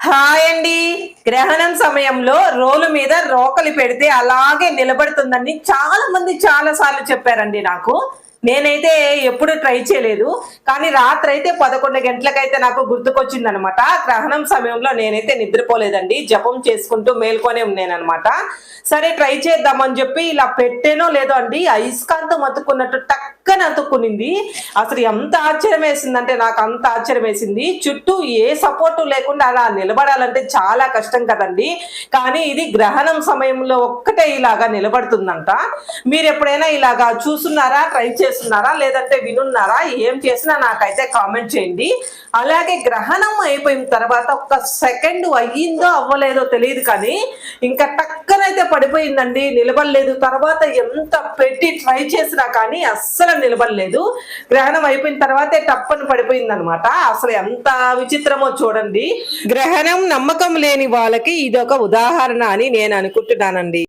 Hi అండి. గ్రహణం సమయంలో రోలు మీద రోకలి పెడితే అలాగే నిలబడుతుందని చాలా మంది చాలా సార్లు చెప్పారండి నాకు. నేనైతే ఎప్పుడు ట్రై చేయలేదు కానీ రాత్రి అయితే పదకొండు గంటలకైతే నాకు గుర్తుకొచ్చింది అనమాట గ్రహణం సమయంలో నేనైతే నిద్రపోలేదండి. జపం చేసుకుంటూ మేల్కొనే ఉన్నానమాట సరే ట్రై చేద్దామని చెప్పి ఇలా పెట్టేనో లేదో అండి అయస్కాంతం అతుక్కున్నట్టు టక్కన అతుక్కునింది. అసలు ఎంత ఆశ్చర్యం వేసిందంటే నాకు అంత ఆశ్చర్యం వేసింది. చుట్టూ ఏ సపోర్టు లేకుండా అలా నిలబడాలంటే చాలా కష్టం కదండి. కానీ ఇది గ్రహణం సమయంలో ఒక్కటే ఇలాగా నిలబడుతుందంట. మీరు ఎప్పుడైనా ఇలాగా చూస్తున్నారా? ట్రై చేస్తున్నారా? లేదంటే వినున్నారా? ఏం చేసినా నాకైతే కామెంట్ చేయండి. అలాగే గ్రహణం అయిపోయిన తర్వాత ఒక్క సెకండ్ అయ్యిందో అవ్వలేదో తెలియదు కానీ ఇంకా టక్కనైతే పడిపోయిందండి. నిలబడలేదు. తర్వాత ఎంత పెట్టి ట్రై చేసినా కానీ అస్సలు నిలబడలేదు. గ్రహణం అయిపోయిన తర్వాతే టప్పని పడిపోయింది అనమాట అసలు ఎంత విచిత్రమో చూడండి. గ్రహణం నమ్మకం లేని వాళ్ళకి ఇది ఒక ఉదాహరణ అని నేను అనుకుంటున్నానండి.